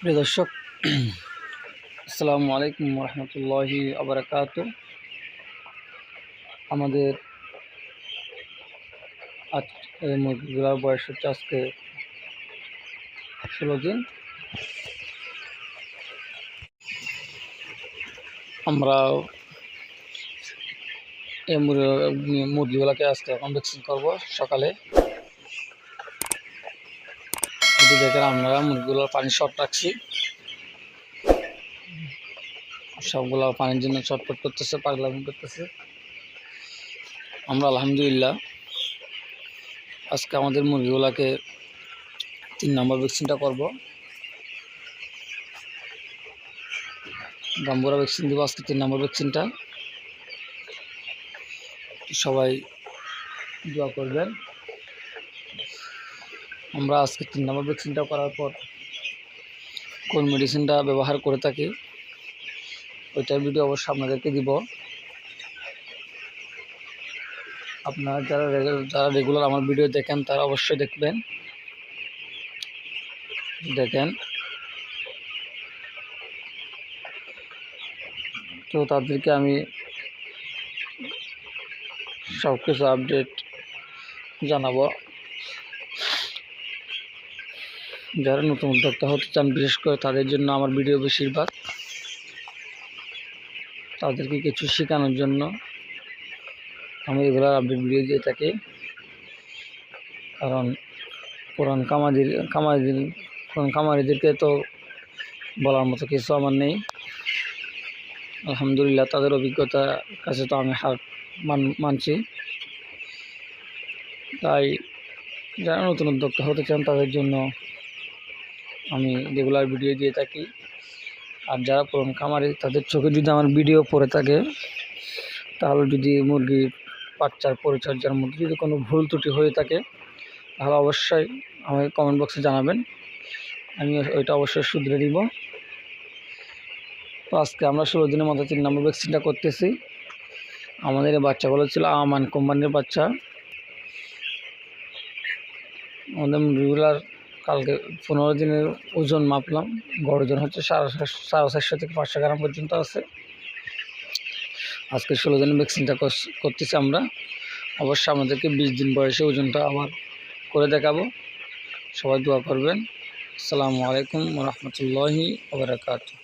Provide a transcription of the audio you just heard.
প্রিয় দর্শক, আসসালামু আলাইকুম রহমতুল্লাহি আবরাকাত আমাদের আজ মুরগিগুলোর বয়স হচ্ছে আজকে ষোলো দিন। আমরা এই মুরগি- মুরগিগুলোকে আজকে এখন ভ্যাকসিন করব সকালে। যদি দেখেন, আমরা মুরগিগুলোর পানি শর্ট রাখছি। সবগুলো পানির জন্য চটপট করতেছে, পাগলামি করতেছে। আমরা আলহামদুলিল্লাহ আজকে আমাদের মুরগিগুলাকে তিন নম্বর ভ্যাকসিনটা করব। গাম্বুরা ভ্যাকসিন দেবো আজকে তিন নম্বর ভ্যাকসিনটা সবাই দোয়া করবেন। আমরা আজকে তিন নম্বর ভ্যাকসিনটা করার পর কোন মেডিসিনটা ব্যবহার করে থাকি, ওইটার ভিডিও অবশ্যই আপনাদেরকে দিব। আপনারা যারা যারা রেগুলার আমার ভিডিও দেখেন, তারা অবশ্যই দেখবেন। দেখেন। তো তাদেরকে আমি সব কিছু আপডেট জানাব। যারা নতুন উদ্যোক্তা হতে চান, বিশেষ করে তাদের জন্য আমার ভিডিও বেশিরভাগ। তাদেরকে কিছু শেখানোর জন্য আমি রেগুলার আপডেট ভিডিও দিয়ে থাকি। কারণ পুরান কামাজির কামাজির, পুরান কামারিদেরকে তো বলার মতো কিছু আমার নেই। আলহামদুলিল্লাহ, তাদের অভিজ্ঞতার কাছে তো আমি হার মান, মানছি। তাই যারা নতুন উদ্যোক্তা হতে চান, তাদের জন্য আমি রেগুলার ভিডিও দিয়ে থাকি। আর যারা পুরন খামারি, তাদের চোখে যদি আমার ভিডিও পড়ে থাকে, তাহলে যদি মুরগির বাচ্চার পরিচর্যার মধ্যে যদি কোনো ভুল ত্রুটি হয়ে থাকে, তাহলে অবশ্যই আমাকে কমেন্ট বক্সে জানাবেন। আমি ওইটা অবশ্যই শুধরে দিব। তো আজকে আমরা ষোলো দিনের মতো তিন নম্বর ভ্যাকসিনটা করতেছি। আমাদের এই বাচ্চাগুলো ছিল আমান কোম্পানির বাচ্চা। আমাদের রেগুলার কালকে পনেরো দিনের ওজন মাপলাম, গড় ওজন হচ্ছে সাড়ে সাড়ে চারশো থেকে পাঁচশো গ্রাম পর্যন্ত আছে। আজকে ষোলো দিনের ভ্যাকসিনটা করতেছি আমরা। অবশ্য আমাদেরকে বিশ দিন বয়সে ওজনটা আবার করে দেখাবো। সবাই দোয়া করবেন। আসসালামু আলাইকুম রহমতুল্লাহি ওবরাকাতু